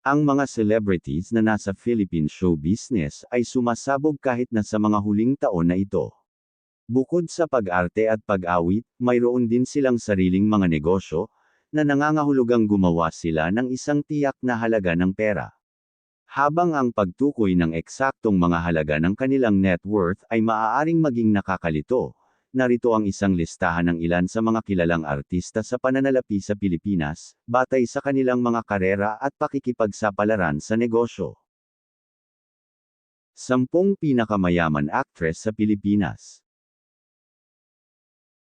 Ang mga celebrities na nasa Philippine show business ay sumasabog kahit na sa mga huling taon na ito. Bukod sa pag-arte at pag-awit, mayroon din silang sariling mga negosyo, na nangangahulugang gumawa sila ng isang tiyak na halaga ng pera. Habang ang pagtukoy ng eksaktong mga halaga ng kanilang net worth ay maaaring maging nakakalito, narito ang isang listahan ng ilan sa mga kilalang artista sa pananalapi sa Pilipinas, batay sa kanilang mga karera at pakikipagsapalaran sa negosyo. Sampung pinakamayaman actress sa Pilipinas.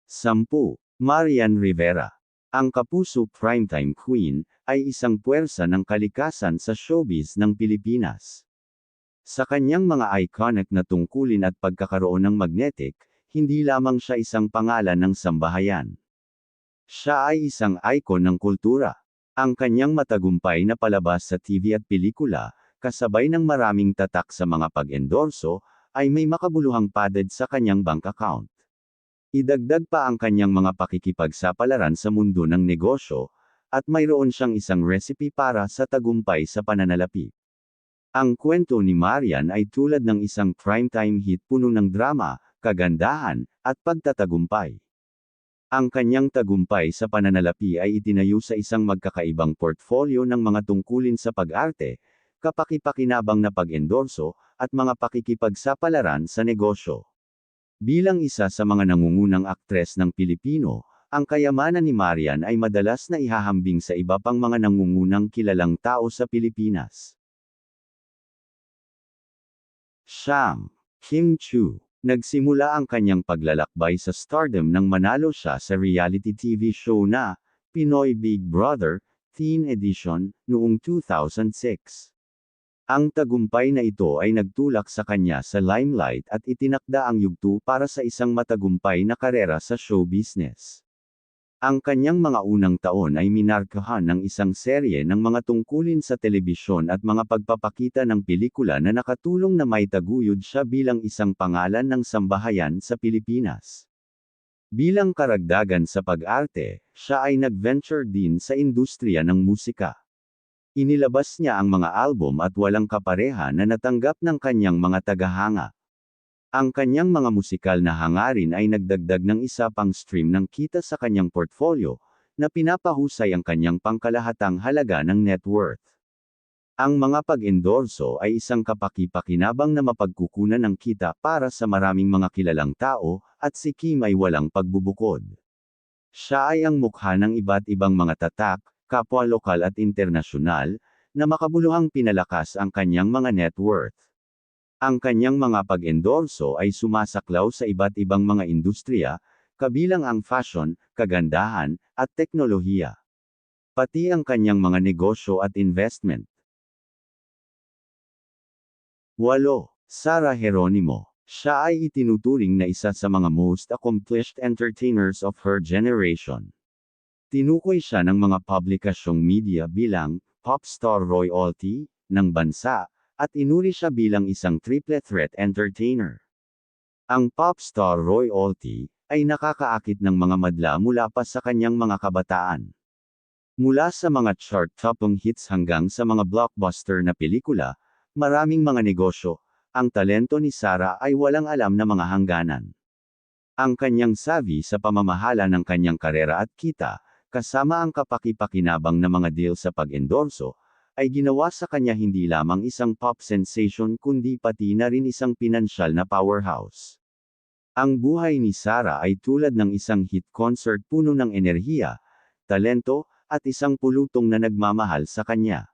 Sampu. Marian Rivera. Ang kapuso primetime queen, ay isang puwersa ng kalikasan sa showbiz ng Pilipinas. Sa kanyang mga iconic na tungkulin at pagkakaroon ng magnetic, hindi lamang siya isang pangalan ng sambahayan. Siya ay isang icon ng kultura. Ang kanyang matagumpay na palabas sa TV at pelikula, kasabay ng maraming tatak sa mga pag-endorso, ay may makabuluhang padded sa kanyang bank account. Idagdag pa ang kanyang mga pakikipagsapalaran sa mundo ng negosyo, at mayroon siyang isang recipe para sa tagumpay sa pananalapi. Ang kwento ni Marian ay tulad ng isang primetime hit puno ng drama, kagandahan, at pagtatagumpay. Ang kanyang tagumpay sa pananalapi ay itinayo sa isang magkakaibang portfolio ng mga tungkulin sa pag-arte, kapakipakinabang na pag-endorso, at mga pakikipagsapalaran sa negosyo. Bilang isa sa mga nangungunang aktres ng Pilipino, ang kayamanan ni Marian ay madalas na ihahambing sa iba pang mga nangungunang kilalang tao sa Pilipinas. Siyam. Kim Chu Nagsimula ang kanyang paglalakbay sa stardom nang manalo siya sa reality TV show na Pinoy Big Brother, Teen Edition, noong 2006. Ang tagumpay na ito ay nagtulak sa kanya sa limelight at itinakda ang yugto para sa isang matagumpay na karera sa show business. Ang kanyang mga unang taon ay minarkahan ng isang serye ng mga tungkulin sa telebisyon at mga pagpapakita ng pelikula na nakatulong na maitaguyod siya bilang isang pangalan ng sambahayan sa Pilipinas. Bilang karagdagan sa pag-arte, siya ay nag-venture din sa industriya ng musika. Inilabas niya ang mga album at walang kapareha na natanggap ng kanyang mga tagahanga. Ang kanyang mga musikal na hangarin ay nagdagdag ng isa pang stream ng kita sa kanyang portfolio, na pinapahusay ang kanyang pangkalahatang halaga ng net worth. Ang mga pag-endorso ay isang kapaki-pakinabang na mapagkukunan ng kita para sa maraming mga kilalang tao, at si Kim ay walang pagbubukod. Siya ay ang mukha ng iba't ibang mga tatak, kapwa lokal at internasyonal, na makabuluhang pinalakas ang kanyang mga net worth. Ang kanyang mga pag-endorso ay sumasaklaw sa iba't ibang mga industriya, kabilang ang fashion, kagandahan, at teknolohiya. Pati ang kanyang mga negosyo at investment. 8. Sara Geronimo. Siya ay itinuturing na isa sa mga most accomplished entertainers of her generation. Tinukoy siya ng mga publikasyong media bilang pop star royalty ng bansa at inuri siya bilang isang triple threat entertainer. Ang pop star Roy Olty, ay nakakaakit ng mga madla mula pa sa kanyang mga kabataan. Mula sa mga chart-topping hits hanggang sa mga blockbuster na pelikula, maraming mga negosyo, ang talento ni Sarah ay walang alam na mga hangganan. Ang kanyang savvy sa pamamahala ng kanyang karera at kita, kasama ang kapakipakinabang na mga deal sa pag-endorso, ay ginawa sa kanya hindi lamang isang pop sensation kundi pati na rin isang pinansyal na powerhouse. Ang buhay ni Sarah ay tulad ng isang hit concert puno ng enerhiya, talento, at isang pulutong na nagmamahal sa kanya.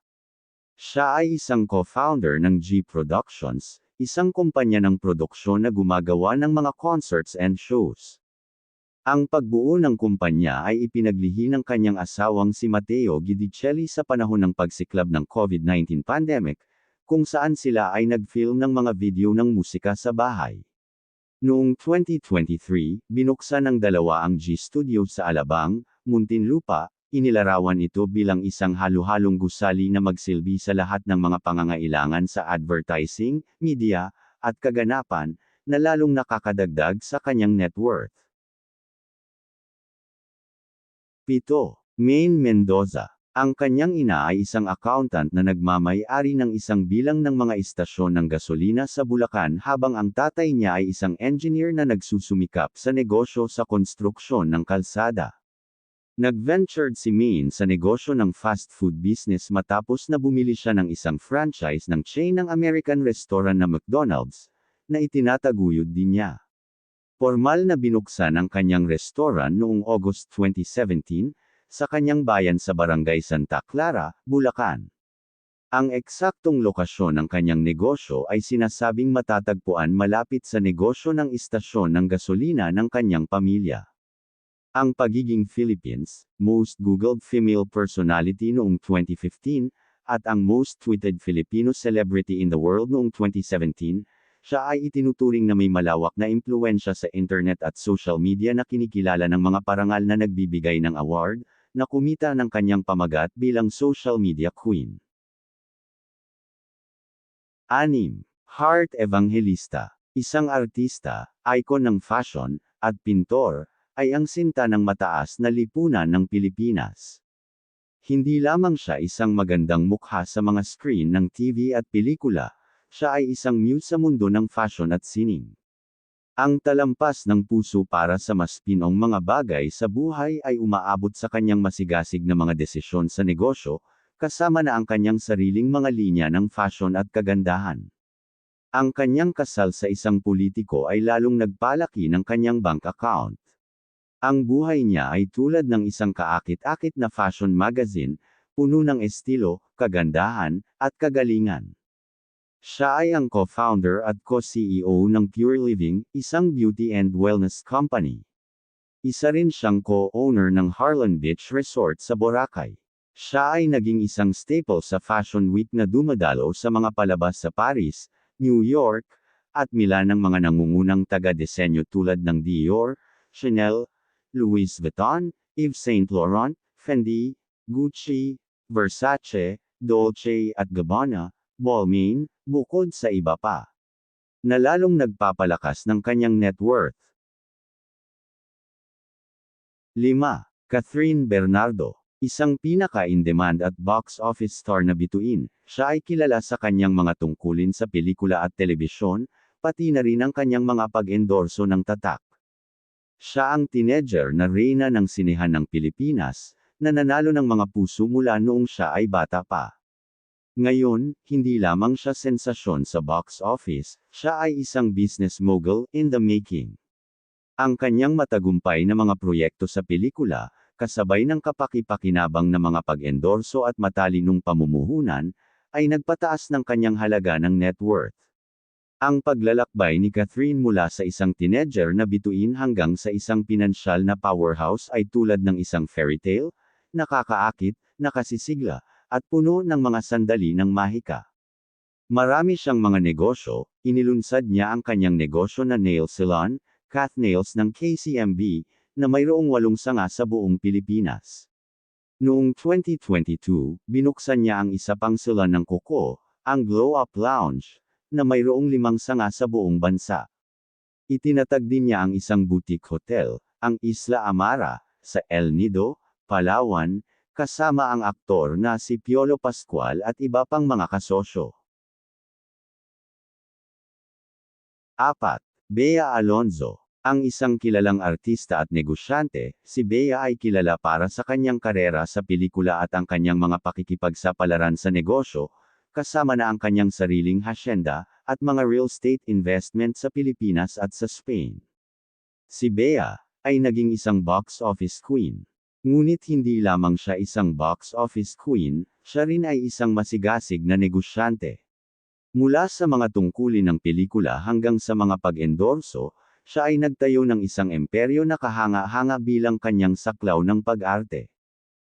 Siya ay isang co-founder ng G Productions, isang kumpanya ng produksyon na gumagawa ng mga concerts and shows. Ang pagbuo ng kumpanya ay ipinaglihi ng kanyang asawang si Matteo Gidicelli sa panahon ng pagsiklab ng COVID-19 pandemic, kung saan sila ay nag-film ng mga video ng musika sa bahay. Noong 2023, binuksan ng dalawa ang G Studio sa Alabang, Muntinlupa, inilarawan ito bilang isang halo-halong gusali na magsilbi sa lahat ng mga pangangailangan sa advertising, media, at kaganapan, na lalong nakakadagdag sa kanyang net worth. 7. Maine Mendoza. Ang kanyang ina ay isang accountant na nagmamay-ari ng isang bilang ng mga istasyon ng gasolina sa Bulacan habang ang tatay niya ay isang engineer na nagsusumikap sa negosyo sa konstruksyon ng kalsada. Nag-ventured si Maine sa negosyo ng fast food business matapos na bumili siya ng isang franchise ng chain ng American restaurant na McDonald's, na itinataguyod din niya. Formal na binuksan ang kanyang restaurant noong August 2017, sa kanyang bayan sa Barangay Santa Clara, Bulacan. Ang eksaktong lokasyon ng kanyang negosyo ay sinasabing matatagpuan malapit sa negosyo ng istasyon ng gasolina ng kanyang pamilya. Ang pagiging Philippines, most Googled female personality noong 2015, at ang most tweeted Filipino celebrity in the world noong 2017, siya ay itinuturing na may malawak na impluensya sa internet at social media na kinikilala ng mga parangal na nagbibigay ng award, na kumita ng kanyang pamagat bilang social media queen. 6. Heart Evangelista. Isang artista, icon ng fashion, at pintor, ay ang sinta ng mataas na lipunan ng Pilipinas. Hindi lamang siya isang magandang mukha sa mga screen ng TV at pelikula, siya ay isang muse sa mundo ng fashion at sining. Ang talampas ng puso para sa mas pinong mga bagay sa buhay ay umaabot sa kanyang masigasig na mga desisyon sa negosyo, kasama na ang kanyang sariling mga linya ng fashion at kagandahan. Ang kanyang kasal sa isang politiko ay lalong nagpalaki ng kanyang bank account. Ang buhay niya ay tulad ng isang kaakit-akit na fashion magazine, puno ng estilo, kagandahan, at kagalingan. Siya ay ang co-founder at co-CEO ng Pure Living, isang beauty and wellness company. Isa rin siyang co-owner ng Harlan Beach Resort sa Boracay. Siya ay naging isang staple sa Fashion Week na dumadalo sa mga palabas sa Paris, New York, at Milan ng mga nangungunang taga-disenyo tulad ng Dior, Chanel, Louis Vuitton, Yves Saint Laurent, Fendi, Gucci, Versace, Dolce at Gabbana, Balmain, bukod sa iba pa. Na nagpapalakas ng kanyang net worth. 5. Catherine Bernardo. Isang pinaka-in-demand at box office star na bituin, siya ay kilala sa kanyang mga tungkulin sa pelikula at telebisyon, pati na rin ang kanyang mga pag-endorso ng tatak. Siya ang teenager na reyna ng sinehan ng Pilipinas, na nanalo ng mga puso mula noong siya ay bata pa. Ngayon, hindi lamang siya sensasyon sa box office, siya ay isang business mogul in the making. Ang kanyang matagumpay na mga proyekto sa pelikula, kasabay ng kapaki-pakinabang na mga pag-endorso at matalinong pamumuhunan, ay nagpataas ng kanyang halaga ng net worth. Ang paglalakbay ni Catherine mula sa isang teenager na bituin hanggang sa isang pinansyal na powerhouse ay tulad ng isang fairy tale, nakakaakit, nakasisigla, at puno ng mga sandali ng mahika. Marami siyang mga negosyo, inilunsad niya ang kanyang negosyo na nail salon, Cath Nails ng KCMB, na mayroong walong sanga sa buong Pilipinas. Noong 2022, binuksan niya ang isa pang salon ng kuko, ang Glow Up Lounge, na mayroong limang sanga sa buong bansa. Itinatag din niya ang isang boutique hotel, ang Isla Amara, sa El Nido, Palawan, kasama ang aktor na si Piolo Pascual at iba pang mga kasosyo. 4. Bea Alonzo ang isang kilalang artista at negosyante, si Bea ay kilala para sa kanyang karera sa pelikula at ang kanyang mga pakikipagsapalaran sa negosyo, kasama na ang kanyang sariling hasyenda, at mga real estate investment sa Pilipinas at sa Spain. Si Bea, ay naging isang box office queen. Ngunit hindi lamang siya isang box office queen, siya rin ay isang masigasig na negosyante. Mula sa mga tungkulin ng pelikula hanggang sa mga pag-endorso, siya ay nagtayo ng isang imperyo na kahanga-hanga bilang kanyang saklaw ng pag-arte.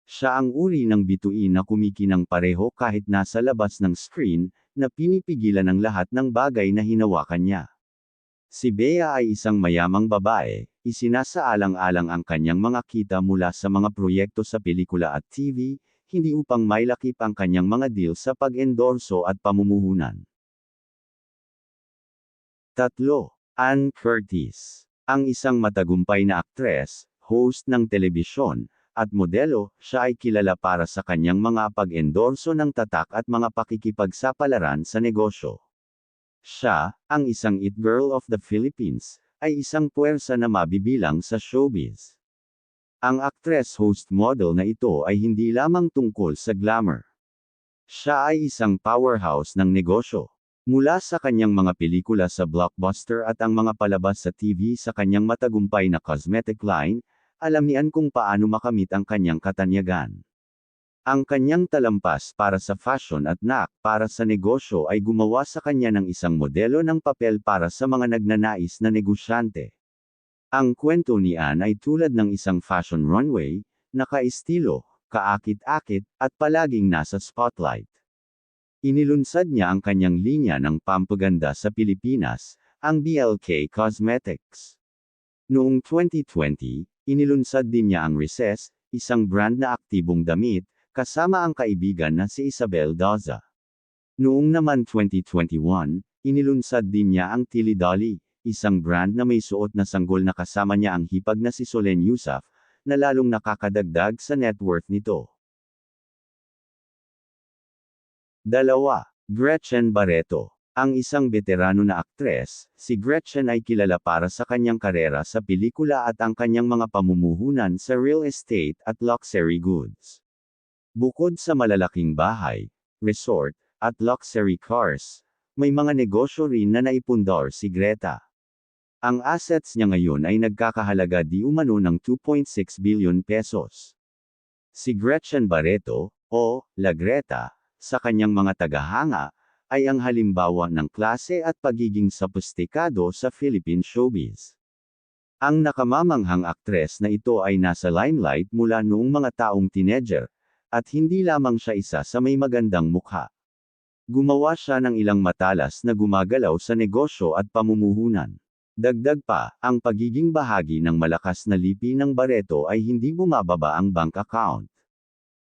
Siya ang uri ng bituin na kumikinang pareho kahit nasa labas ng screen, na pinipigilan ng lahat ng bagay na hinawakan niya. Si Bea ay isang mayamang babae, isinasaalang-alang ang kanyang mga kita mula sa mga proyekto sa pelikula at TV, hindi upang mailakip ang kanyang mga deal sa pag-endorso at pamumuhunan. 3. Ann Curtis. Ang isang matagumpay na aktres, host ng telebisyon, at modelo, siya ay kilala para sa kanyang mga pag-endorso ng tatak at mga pakikipagsapalaran sa negosyo. Siya, ang isang it girl of the Philippines, ay isang puwersa na mabibilang sa showbiz. Ang actress host model na ito ay hindi lamang tungkol sa glamour. Siya ay isang powerhouse ng negosyo. Mula sa kanyang mga pelikula sa blockbuster at ang mga palabas sa TV sa kanyang matagumpay na cosmetic line, alam niyan kung paano makamit ang kanyang katanyagan. Ang kanyang talampas para sa fashion at knack para sa negosyo ay gumawa sa kanya ng isang modelo ng papel para sa mga nagnanais na negosyante. Ang kwento ni Anne ay tulad ng isang fashion runway, nakaestilo, kaakit-akit, at palaging nasa spotlight. Inilunsad niya ang kanyang linya ng pampaganda sa Pilipinas, ang BLK Cosmetics. Noong 2020, Inilunsad din niya ang Recess, isang brand na aktibong damit, kasama ang kaibigan na si Isabel Daza. Noong naman 2021, inilunsad din niya ang Tilly Dolly, isang brand na may suot na sanggol na kasama niya ang hipag na si Solen Yusuf, na lalong nakakadagdag sa net worth nito. Dalawa, Gretchen Barreto ang isang veterano na aktres, si Gretchen ay kilala para sa kanyang karera sa pelikula at ang kanyang mga pamumuhunan sa real estate at luxury goods. Bukod sa malalaking bahay, resort, at luxury cars, may mga negosyo rin na naipundar si Greta. Ang assets niya ngayon ay nagkakahalaga di umano ng 2.6 billion pesos. Si Gretchen Barreto, o La Greta, sa kanyang mga tagahanga, ay ang halimbawa ng klase at pagiging sopistikado sa Philippine showbiz. Ang nakamamanghang aktres na ito ay nasa limelight mula noong mga taong teenager, at hindi lamang siya isa sa may magandang mukha. Gumawa siya ng ilang matalas na gumagalaw sa negosyo at pamumuhunan. Dagdag pa, ang pagiging bahagi ng malakas na lipi ng Barreto ay hindi bumababa ang bank account.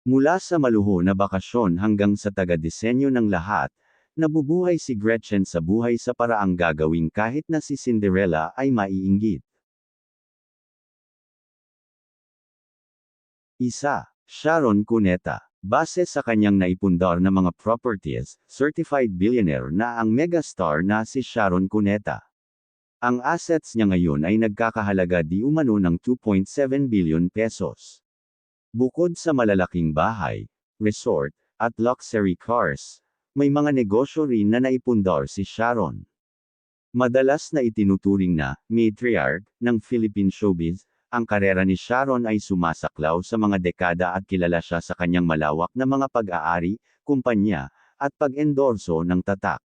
Mula sa maluho na bakasyon hanggang sa taga-disenyo ng lahat, Nabubuhay si Gretchen sa buhay sa paraang gagawin kahit na si Cinderella ay maiinggit. Isa, Sharon Cuneta. Base sa kanyang naipundar na mga properties, certified billionaire na ang megastar na si Sharon Cuneta. Ang assets niya ngayon ay nagkakahalaga di umano ng 2.7 billion pesos. Bukod sa malalaking bahay, resort, at luxury cars, may mga negosyo rin na naipundar si Sharon. Madalas na itinuturing na matriarch ng Philippine showbiz, ang karera ni Sharon ay sumasaklaw sa mga dekada at kilala siya sa kanyang malawak na mga pag-aari, kumpanya, at pag-endorso ng tatak.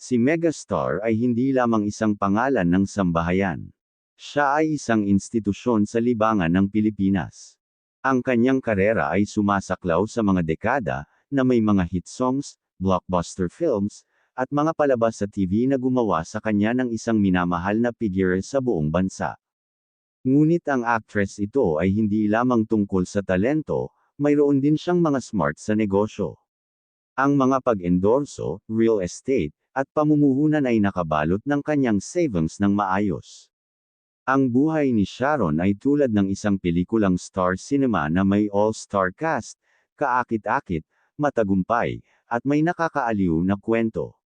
Si Megastar ay hindi lamang isang pangalan ng sambahayan. Siya ay isang institusyon sa libangan ng Pilipinas. Ang kanyang karera ay sumasaklaw sa mga dekada, na may mga hit songs, blockbuster films, at mga palabas sa TV na gumawa sa kanya ng isang minamahal na figure sa buong bansa. Ngunit ang actress ito ay hindi lamang tungkol sa talento, mayroon din siyang mga smart sa negosyo. Ang mga pag-endorso, real estate, at pamumuhunan ay nakabalot ng kanyang savings ng maayos. Ang buhay ni Sharon ay tulad ng isang pelikulang star cinema na may all-star cast, kaakit-akit, matagumpay, at may nakakaaliw na kwento.